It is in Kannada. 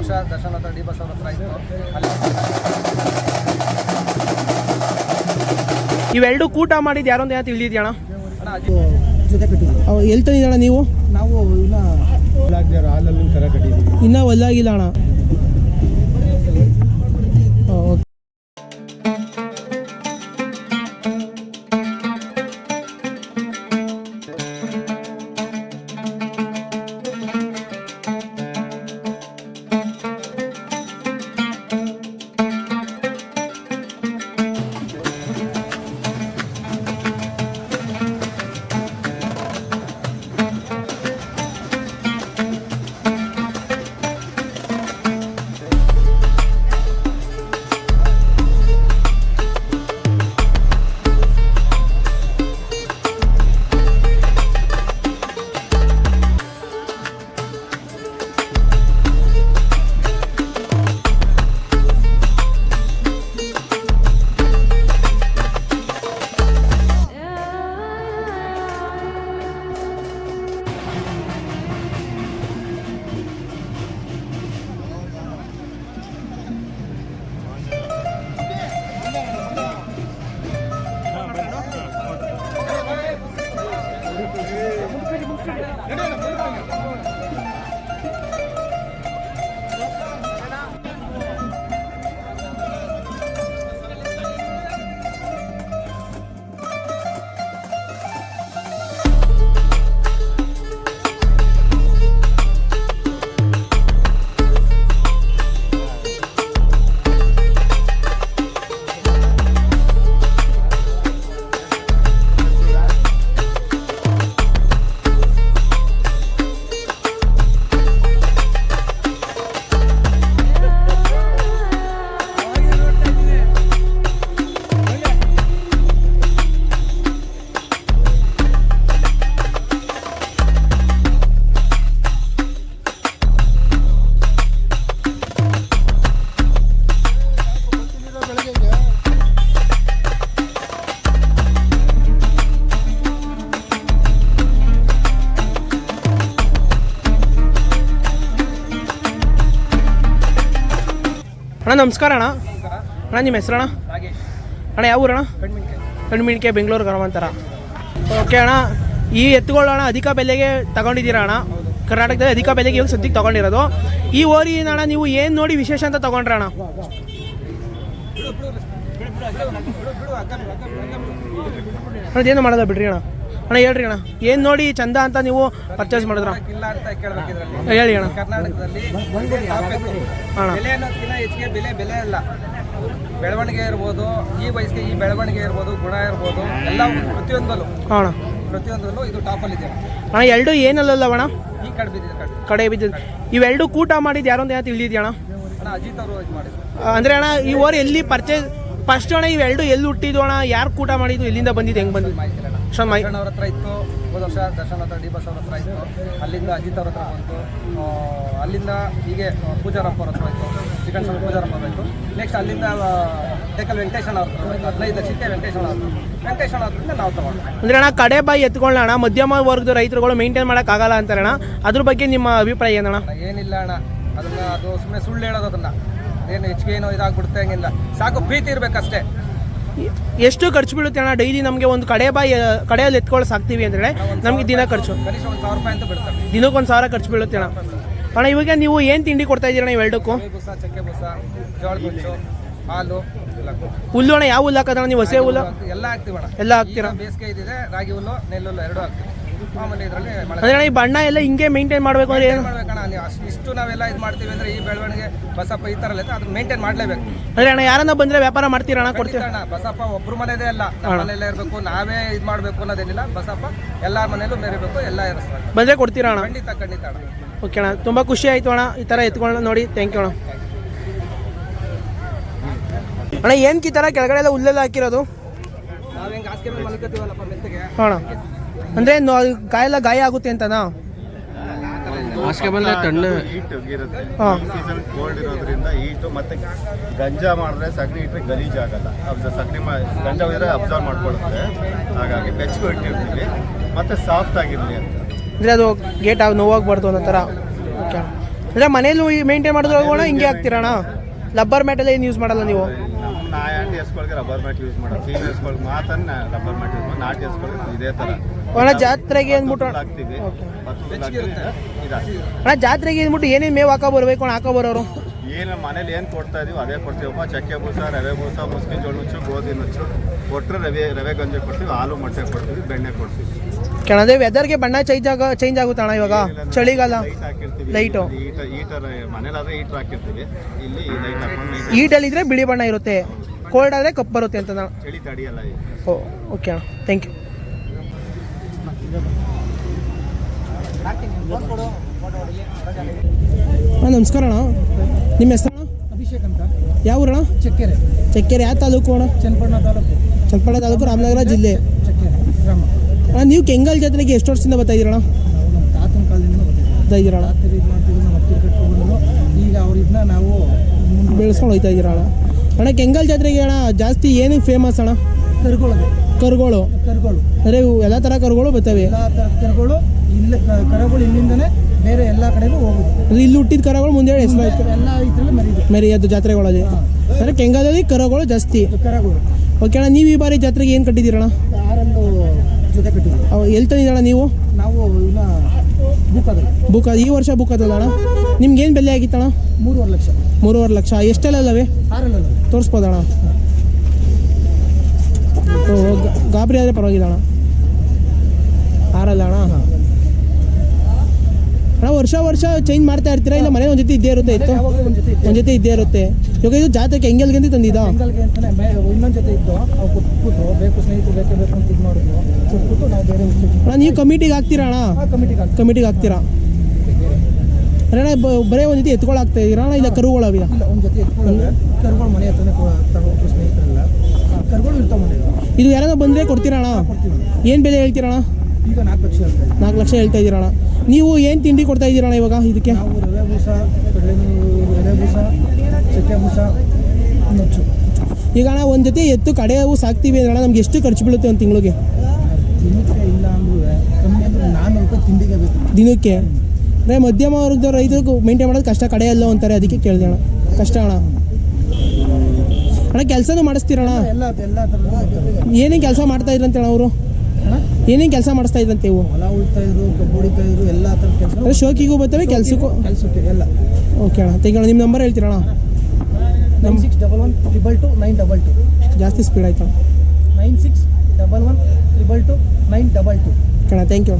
ವರ್ಷ ದರ್ಶನ ಹತ್ರ ಡಿ ಬಸ್ ಅವ್ರ ಹತ್ರ ಇತ್ತು. ಅಲ್ಲಿ ಇವೆರಡು ಕೂಟ ಮಾಡಿದ ಯಾರು ಅಂತ ಏನೋ ತಿಳಿದಿದ್ಯಾ ಅಣ್ಣ ಅಣ್ಣ ಅಜ್ಜಿ ಜೊತೆ ಎಲ್ಲಿ ನೀವು? ನಾವು ಇನ್ನ ಹಾಲಲ್ಲಿ ಕರ ಇನ್ನೂ ಒಲ್ಲಾಗಿಲ್ಲ ಅಣ್ಣ. ಅಣ್ಣ, ನಮಸ್ಕಾರ ಅಣ್ಣ. ಅಣ್ಣ, ನಿಮ್ಮ ಹೆಸರಣ್ಣ ಅಣ್ಣ? ಯಾವ ಊರಣ್ಣ? ಕಣ್ಮಿಣಿಕೆ ಬೆಂಗಳೂರು ಗ್ರಾಮಾಂತರ. ಓಕೆ ಅಣ್ಣ, ಈ ಎತ್ತುಗಳು ಅಣ್ಣ ಅಧಿಕ ಬೆಲೆಗೆ ತಗೊಂಡಿದ್ದೀರಾ ಅಣ್ಣ? ಕರ್ನಾಟಕದಲ್ಲಿ ಅಧಿಕ ಬೆಲೆಗೆ ಇವಾಗ ಸದ್ಯಕ್ಕೆ ತಗೊಂಡಿರೋದು. ಈ ಓರಿ ಅಣ್ಣ ನೀವು ಏನು ನೋಡಿ ವಿಶೇಷ ಅಂತ ತಗೊಂಡ್ರ ಅಣ್ಣ? ಏನು ಮಾಡೋದ ಬಿಡ್ರಿ ಅಣ್ಣ? ಅಣ್ಣ ಹೇಳ್ರಿ ಅಣ್ಣ. ಏನು ನೋಡಿ ಚಂದ ಅಂತ ನೀವು ಪರ್ಚೇಸ್ ಮಾಡಿದ್ರ? ಇಲ್ಲ ಅಂತ ಹೇಳಿ ಅಣ್ಣ. ಕರ್ನಾಟಕದಲ್ಲಿ ಅಣ್ಣ. ಬೆಲೆ ಅನ್ನೋದಕ್ಕಿಂತ ಹೆಚ್ಚಿಗೆ ಬೆಲೆ ಬೆಲೆ ಅಲ್ಲ. ಬೆಳವಣಿಗೆ ಇರ್ಬೋದು ಈ ವಯಸ್ಸಿಗೆ ಈ ಬೆಳವಣಿಗೆ ಇರ್ಬೋದು ಗುಣ ಇರ್ಬೋದು ಎಲ್ಲ ಪ್ರತಿಯೊಂದಲ್ಲೂ. ಅಣ್ಣ. ಪ್ರತಿಯೊಂದರಲ್ಲೂ ಇದು ಟಾಪಲ್ಲಿ ಇದೆ. ಅಣ್ಣ ಎರಡು ಏನಲ್ಲ ಅಣ್ಣ? ಈ ಕಡೆ ಬಿದ್ದಿದೆ ಕಡೆ. ಬಿದ್ದಿದೆ. ಬಿದ್ದಿದ್ದು ಇವೆರಡು ಕೂಟ ಮಾಡಿದ್ದು ಯಾರು ಅಂತ ಏನೋ ತಿಳಿದಿದ್ಯಾ ಅಣ್ಣ? ಅಣ್ಣ ಅಜಿತ್ ಅವರು ಇದು ಮಾಡಿದ್ರು. ಅಂದ್ರೆ ಅಣ್ಣ ಈ ಓರ್ ಎಲ್ಲಿ ಪರ್ಚೇಸ್ ಫಸ್ಟ್ ಅಣ್ಣ ಇವೆರಡು ಎಲ್ಲಿ ಹುಟ್ಟಿದ್ವಣ್ಣ ಯಾರು ಕೂಟ ಮಾಡಿದ್ದು? ಎಲ್ಲಿಂದ ಬಂದಿದ್ದು? ಹೆಂಗೆ ಬಂದಿದ್ದು? ದರ್ಶನ್ ಅವ್ರ ಹತ್ರ ಇತ್ತು. ಹೋದ ವರ್ಷ ದರ್ಶನ್ ಹತ್ರ ಡಿ ಬಸ್ ಅವ್ರ ಹತ್ರ ಇತ್ತು. ಅಲ್ಲಿಂದ ಅಜಿತ್ ಅವ್ರ ಹತ್ರ ಬಂತು. ಅಲ್ಲಿಂದ ಹೀಗೆ ಪೂಜಾರಪ್ಪ ಅವ್ರ ಹತ್ರ ಇತ್ತು ಚಿಕನ್ ಸ್ವಾಮಿ ಪೂಜಾರಪ್ಪ ಅವ್ರ ಇತ್ತು ನೆಕ್ಸ್ಟ್ ಅಲ್ಲಿಂದ ಟೇಕಲ್ ವೆಂಕಟೇಶನ್ ಅವ್ರ ಹತ್ರ ಹದಿನೈದು ಲಕ್ಷಕ್ಕೆ ವೆಂಕಟೇಶನ್ ಅವ್ರ ವೆಂಕಟೇಶನ್ ಹತ್ರದಿಂದ ನಾವು ತಗೊಂಡು ಅಂದ್ರೆ ಅಣ್ಣ ಕಡೆ ಬಾಯಿ ಎತ್ಕೊಳ್ಳೋಣ ಅಣ್ಣ. ಮಧ್ಯಮ ವರ್ಗದ ರೈತರುಗಳು ಮೇಂಟೈನ್ ಮಾಡೋಕ್ಕಾಗಲ್ಲ ಅಂತಾರೆ ಅಣ್ಣ. ಅದ್ರ ಬಗ್ಗೆ ನಿಮ್ಮ ಅಭಿಪ್ರಾಯ ಏನಣ್ಣ? ಏನಿಲ್ಲ ಅಣ್ಣ. ಅದನ್ನ ಅದು ಸುಮ್ಮನೆ ಸುಳ್ಳು ಹೇಳೋದು ಅದನ್ನ. ಏನು ಹೆಚ್ಚಿಗೆ ಏನೋ ಇದಾಗ್ಬಿಡುತ್ತೆ ಹಂಗಿಲ್ಲ ಸಾಕು ಪ್ರೀತಿ ಇರ್ಬೇಕಷ್ಟೇ. ಎಷ್ಟು ಖರ್ಚು ಬೀಳುತ್ತೆ ಅಣ್ಣ. ಡೈಲಿ ನಮಗೆ ಒಂದು ಕಡೆ ಬಾಯಿ ಕಡೆಯಲ್ಲಿ ಎತ್ಕೊಳ್ಳೋ ಸಾಕ್ತೀವಿ ಅಂದರೆ ನಮಗೆ ದಿನ ಖರ್ಚು. ದಿನಕ್ಕೆ ಒಂದು ಸಾವಿರ ಖರ್ಚು ಬೀಳುತ್ತೆ ಅಣ್ಣ. ಅಣ್ಣ ಇವಾಗ ನೀವು ಏನು ತಿಂಡಿ ಕೊಡ್ತಾ ಇದ್ದೀರಾ ನೀವು ಎರಡಕ್ಕೂ ಹಾಲು ಹುಲ್ಲು ಅಣ್ಣ ಯಾವ ಹುಲ್ಲು ಹಾಕೋದಣ್ಣ ನೀವು? ಹಸೆ ಹುಲ್ಲು? ಎಲ್ಲ ಹಾಕ್ತೀವಣ್ಣ ಎಲ್ಲ ಹಾಕ್ತೀರಾ? ಬೇಸಿಗೆ ಇದಿದೆ ರಾಗಿ ಹುಲ್ಲು ನೆಲ್ಲು ಹುಲ್ಲು ಎರಡೂ ಹಾಕ್ತೀವಿ. ಮಾಮೂಲಿ ಇದರಲ್ಲಿ ಮಳೆ ಅಂದ್ರೆ ಅಣ್ಣ ಈ ಬಣ್ಣ ಎಲ್ಲ ಹಿಂಗೆ ಮೇಂಟೈನ್ ಮಾಡಬೇಕು ಅಂದ್ರೆ ಏನು ಮಾಡ್ಬೇಕಣ್ಣ ನೀವು ಅಷ್ಟು ಇಷ್ಟು ನಾವೆಲ್ಲ ಇದು ಮಾಡ್ತೀವಿ ಅಂದ್ರೆ ಈ ಬೆಳವಣಿಗೆ ಬಸಪ್ಪ ಈ ಥರ ಎಲ್ಲ ಅದು ಮೇಂಟೈನ್ ಮಾಡಲೇಬೇಕು. ಅಂದ್ರೆ ಅಣ್ಣ ಯಾರನ್ನ ಬಂದ್ರೆ ವ್ಯಾಪಾರ ಮಾಡ್ತೀರಾ ಅಣ್ಣ ಕೊಡ್ತೀರಾ? ಅಣ್ಣ ಬಸಪ್ಪ ಒಬ್ರು ಮನೆದೇ ಅಲ್ಲ. ನಮ್ಮ ಇರಬೇಕು ನಾವೇ ಇದು ಮಾಡಬೇಕು ಅನ್ನೋದೇನಿಲ್ಲ. ಬಸಪ್ಪ ಎಲ್ಲರ ಮನೆಯಲ್ಲೂ ಮೇರಿಬೇಕು ಎಲ್ಲ ಇರಿಸ್ಬೇಕು ಬಂದ್ರೆ ಕೊಡ್ತೀರಾ ಅಣ್ಣ? ಖಂಡಿತ ಖಂಡಿತ ಅಣ್ಣ. ಓಕೆ ಅಣ್ಣ ತುಂಬ ಖುಷಿ ಆಯಿತು ಅಣ್ಣ ಈ ಥರ ಎತ್ಕೊಂಡು ನೋಡಿ ಥ್ಯಾಂಕ್ ಯು ಅಣ್ಣ. ಅಣ್ಣ ಏನಕ್ಕೆ ಈ ಥರ ಕೆಳಗಡೆ ಎಲ್ಲ ಉಲ್ಲೆಲ್ಲ ಹಾಕಿರೋದು? ನಾವ್ ಹೆಂಗ್ ಹಾಸಿಗೆ ಮೇಲೆ ಮಲ್ಕೋತೀವಲ್ಲಪ್ಪ ಮೆತ್ತಗೆ? ಅಣ್ಣ ಅಂದರೆ ಗಾಯ ಎಲ್ಲ ಗಾಯ ಆಗುತ್ತೆ ಅಂತನಾ? ಹಾಸಿಗೆ ಬಂದ್ರೆ ತಣ್ಣೆ. ಹೀಟ್ ಇರುತ್ತೆ ಹಾಂ. ಸೀಸನ್ ಕೋಲ್ಡ್ ಇರೋದ್ರಿಂದ ಹೀಟು ಮತ್ತೆ ಗಂಜಾ ಮಾಡಿದ್ರೆ ಸಗಣಿ ಇಟ್ಟರೆ ಗಲೀಜ್ ಆಗಲ್ಲ. ಅಬ್ಸರ್ ಸಗಣಿ ಗಂಜಾ ಹೋದ್ರೆ ಅಬ್ಸರ್ವ್ ಮಾಡ್ಕೊಳುತ್ತೆ. ಹಾಗಾಗಿ ಬೆಚ್ಚಗೂ ಇಟ್ಟಿರ್ತೀವಿ. ಮತ್ತೆ ಸಾಫ್ಟ್ ಆಗಿರಲಿ ಅಂತ. ಅಂದರೆ ಅದು ಗೇಟ್ ಆಗಿ ನೋವಾಗಬಾರ್ದು ಅನ್ನೋ ಥರ ಓಕೆ ಅಂದರೆ ಮನೇಲಿ ಮೇಂಟೈನ್ ಮಾಡಿದ್ರೆ ಹಿಂಗೆ ಹಾಕ್ತೀರಾ ರಬ್ಬರ್ ಲಬ್ಬರ್ ಮ್ಯಾಟೆಲ್ಲ ಏನು ಯೂಸ್ ಮಾಡಲ್ಲ ನೀವು? ನಾ ಆಂಟಿ ಹಸ್ಗಳಿಗೆ ರಬ್ಬರ್ ಮ್ಯಾಟ್ ಯೂಸ್ ಮಾಡೋದು ಸೀನಿಯರ್ಸ್ಗಳಿಗೆ ಮಾತನ್ನ ಮಾತ್ರ ರಬ್ಬರ್ ಮ್ಯಾಟ್ ಯೂಸ್ ಮಾಡಿ ನಾಟಿ ಹಸ್ಗಳಿಗೆ ಇದೇ ಥರ ಅಣ್ಣ ಜಾತ್ರೆಗೆ ಅಂದ್ಬಿಟ್ಟು ಅಣ್ಣ ಜಾತ್ರೆಗೆ ಅಂದ್ಬಿಟ್ಟು ಏನೇನು ಮೇವು ಹಾಕೋ ಬರಬೇಕು ಅಣ್ಣ ಹಾಕೋ ಬರೋರು? ಏನು ಮನೇಲಿ ಏನು ಕೊಡ್ತಾ ಇದೀವಿ ಅದೇ ಕೊಡ್ತೀವಪ್ಪ ಚಕ್ಕೆ ಬೂಸ ರವೆ ಬೂಸ ಮುಸ್ಕಿನ ಜೋಳ ನುಚ್ಚು ಗೋಧಿ ನುಚ್ಚು ಕೊಟ್ಟರೆ ರವೆ ರವೆ ಗಂಜಿ ಕೊಡ್ತೀವಿ ಹಾಲು ಮೊಟ್ಟೆ ಕೊಡ್ತೀವಿ ಬೆಣ್ಣೆ ಕೊಡ್ತೀವಿ. ಕೆಳದೇ ವೆದರ್ಗೆ ಬಣ್ಣ ಚೇಂಜ್ ಆಗ ಚೇಂಜ್ ಆಗುತ್ತೆ ಅಣ್ಣ ಇವಾಗ? ಚಳಿಗಾಲ? ಲೈಟ್ ಹಾಕಿರ್ತೀವಿ. ಲೈಟು ಈಟ ಈಟರ್ ಮನೇಲಾದ್ರೆ ಈಟರ್ ಹಾಕಿರ್ತೀವಿ. ಇಲ್ಲಿ ಲೈಟ್ ಹಾಕೊಂಡು ಈಟಲ್ಲಿದ್ರೆ ಬಿಳಿ ಬಣ್ಣ ಇರುತ್ತೆ. ಕೋಲ್ಡ್ ಆದರೆ ಕಪ್ಪು ಬರುತ್ತೆ ಅಂತ ಚಳಿ ತಡಿಯಲ್ಲ ಓ ಓಕೆ ಅಣ್ಣ. ಥ್ಯಾಂಕ್ ಯು ನಮಸ್ಕಾರ ಅಣ್ಣ. ನಿಮ್ಮ ಹೆಸರು ಅಭಿಷೇಕ್ ಅಂತ. ಯಾವ ಊರಣ್ಣ? ಚಕ್ಕೆರೆ. ಚಕ್ಕೆರೆ ಯಾವ ತಾಲೂಕು ಅಣ್ಣ? ಚನ್ನಪಟ್ಟಣ ತಾಲೂಕು. ಚನ್ನಪಟ್ಟಣ ತಾಲೂಕು ರಾಮನಗರ ಜಿಲ್ಲೆ. ಚಕ್ಕೆರೆ ಗ್ರಾಮ. ಅಣ್ಣ ನೀವು ಕೆಂಗಲ್ ಜಾತ್ರೆಗೆ ಎಷ್ಟು ವರ್ಷದಿಂದ ಬರ್ತಾ ನಮ್ಮ ತಾತನ ಕಾಲದಿಂದ ಬರ್ತಾ ಈಗ ಅವ್ರಿದ್ನ ನಾವು ಬೆಳೆಸ್ಕೊಂಡು ಹೋಗ್ತಾ ಇದ್ದೀರ ಅಣ್ಣ ಕೆಂಗಲ್ ಜಾತ್ರೆಗೆ ಅಣ್ಣ ಜಾಸ್ತಿ ಏನಕ್ಕೆ ಫೇಮಸ್ ಅಣ್ಣ? ಕರುಗಳು ಕರುಗಳು. ಕರುಗಳು. ಅಂದರೆ ಎಲ್ಲ ಥರ ಕರುಗಳು ಬರ್ತವೆ. ಎಲ್ಲ ಕರುಗಳು ಇಲ್ಲ ಕರುಗಳು ಇಲ್ಲಿಂದನೇ ಬೇರೆ ಎಲ್ಲ ಕಡೆಗೂ ಹೋಗುತ್ತೆ. ಅಂದ್ರೆ ಇಲ್ಲಿ ಹುಟ್ಟಿದ ಕರುಗಳು ಮುಂದೆ ಹೆಸರು ಎಲ್ಲ ಮರಿ ಮರಿದು ಮೆರಿಯದ್ದು ಜಾತ್ರೆಗಳಲ್ಲಿ. ಅಂದರೆ ಕೆಂಗದಲ್ಲಿ ಕರುಗಳು ಜಾಸ್ತಿ. ಕರುಗಳು. ಓಕೆ ಅಣ್ಣ ನೀವು ಈ ಬಾರಿ ಜಾತ್ರೆಗೆ ಏನು ಕಟ್ಟಿದ್ದೀರಣ್ಣ? ಆರೊಂದು ಜೊತೆ ಕಟ್ಟಿದ್ದೀವಿ ಅವು ಎಲ್ಲಿ ತಂದಿದ್ದಣ್ಣ ನೀವು? ನಾವು ಇನ್ನ ಬುಕ್ ಈ ವರ್ಷ ಬುಕ್ ಅದಲ್ಲ ಅಣ್ಣ? ನಿಮ್ಗೆ ಏನು ಬೆಲೆ ಆಗಿತ್ತಣ್ಣ? ಮೂರುವರೆ ಲಕ್ಷ. ಮೂರುವರೆ ಲಕ್ಷ. ಎಷ್ಟೆಲ್ಲ ಅಲ್ಲವೇ ಆರಲ್ಲ ತೋರಿಸ್ಬೋದಣ್ಣ. ಗಾಬರಿ ಆದರೆ ಪರವಾಗಿಲ್ಲ ಅಣ್ಣ. ಆರಲ್ಲ ಅಣ್ಣ. ಅಣ್ಣ ವರ್ಷ ವರ್ಷ ಚೇಂಜ್ ಮಾಡ್ತಾ ಇರ್ತೀರಾ? ಇಲ್ಲ ಮನೆ ಒಂದು ಜೊತೆ ಇದ್ದೇ ಇರುತ್ತೆ ಇತ್ತು? ಒಂದ್ ಜೊತೆ ಇದ್ದೇ ಇರುತ್ತೆ. ಇವಾಗ ಇದು ಜಾತ್ರೆಗೆ ಹೆಂಗಲ್ಗೆ ತಂದಿದ್ದಾ? ಬೆಂಗಲ್ಗೆ ಅಂತಾನೆ ಬೇ- ಇನ್ನೊಂದು ಜೊತೆ ಇದ್ದು ಅವು ಕೊಟ್ಬಿಟ್ಟು ಬೇಕು ಸ್ನೇಹಿತರು ಬೇಕೇ ಬೇಕು ಅಂತ ಇದು ಮಾಡಿದ್ವು ಕೊಟ್ಬಿಟ್ಟು ನಾವು ಬೇರೆ ಅಣ್ಣ ನೀವು ಕಮಿಟಿಗೆ ಹಾಕ್ತೀರಾ ಅಣ್ಣ? ಕಮಿಟಿಗೆ ಹಾಕ್ತೀರಾ? ಅಣ್ಣ ಬರೇ ಒಂದು ಜೊತೆ ಎತ್ಕೊಳಾಗ್ತಾ ಇದ್ದೀರಾ ಅಣ್ಣ ಇಲ್ಲ ಕರುಗಳ ಒಂದು ಜೊತೆ ಎತ್ಕೊಳ್ಳೋದು ಕರುಗಳು ಮನೆ ಹತ್ರನೇ ಇರ್ತಾವೆ ಇದು ಯಾರಾದ್ರೂ ಬಂದರೆ ಕೊಡ್ತೀರಾ ಅಣ್ಣ ಏನು ಬೆಲೆ ಹೇಳ್ತೀರಣ ಈಗ ನಾಲ್ಕು ಲಕ್ಷ. ನಾಲ್ಕು ಲಕ್ಷ ಹೇಳ್ತಾ ಇದ್ದೀರಣ ನೀವು ಏನು ತಿಂಡಿ ಕೊಡ್ತಾ ಇದ್ದೀರಣ ಇವಾಗ ಇದಕ್ಕೆ? ನಾವು ರವೆ ಬೂಸ ಕಡಲೆ ರವೆ ಬೂಸ ಚಕ್ಕೆ ಬೂಸ ನುಚ್ಚು. ಈಗ ಅಣ್ಣ ಒಂದು ಜೊತೆ ಎತ್ತು ಕಡೆಯವು ಸಾಕ್ತೀವಿ ಅಂದ್ರೆ ಅಣ್ಣ ನಮ್ಗೆ ಎಷ್ಟು ಖರ್ಚು ಬೀಳುತ್ತೆ ಒಂದು ತಿಂಗಳಿಗೆ? ದಿನಕ್ಕೆ ಇಲ್ಲ ಅಂದ್ರೂ ಕಮ್ಮಿ ಅಂದ್ರೆ ನಾನ್ನೂರು ರೂಪಾಯಿ ತಿಂಡಿಗೆ ಬೇಕು. ದಿನಕ್ಕೆ? ಅಂದರೆ ಮಧ್ಯಮ ವರ್ಗದ ರೈತರು ಮೇಂಟೈನ್ ಮಾಡೋದು ಕಷ್ಟ. ಕಡೆಯಲ್ಲ ಅಂತಾರೆ ಅದಕ್ಕೆ ಕೇಳಿದೆ ಅಣ್ಣ. ಕಷ್ಟ ಅಣ್ಣ. ಅಣ್ಣ ಕೆಲಸನೂ ಮಾಡಿಸ್ತೀರಣ್ಣ? ಎಲ್ಲ ಎಲ್ಲ ಏನೇನು ಕೆಲಸ ಮಾಡ್ತಾ ಇದ್ರಂತೆ ಅಣ್ಣ ಅವರು? ಏನೇನು ಕೆಲಸ ಮಾಡಿಸ್ತಾ ಇದ್ರಂತೆ ಇವು? ಹೊಲ ಉಳ್ತಾ ಇದ್ರು ಕಬ್ಬು ಹೊಡಿತಾ ಇದ್ರು ಎಲ್ಲ ಥರದ ಕೆಲಸ ಶೋಕಿಗೂ ಬರ್ತವೆ ಕೆಲಸಕ್ಕೂ? ಕೆಲಸಕ್ಕೆ ಎಲ್ಲ. ಓಕೆ ಅಣ್ಣ ತೆಗಿ ನಿಮ್ಮ number ಹೇಳ್ತೀರಣ್ಣ? Nine six double one triple two nine double two. ಜಾಸ್ತಿ ಸ್ಪೀಡ್ ಆಯ್ತು nine six double one triple two nine double two. ಕಣ ಥ್ಯಾಂಕ್ ಯು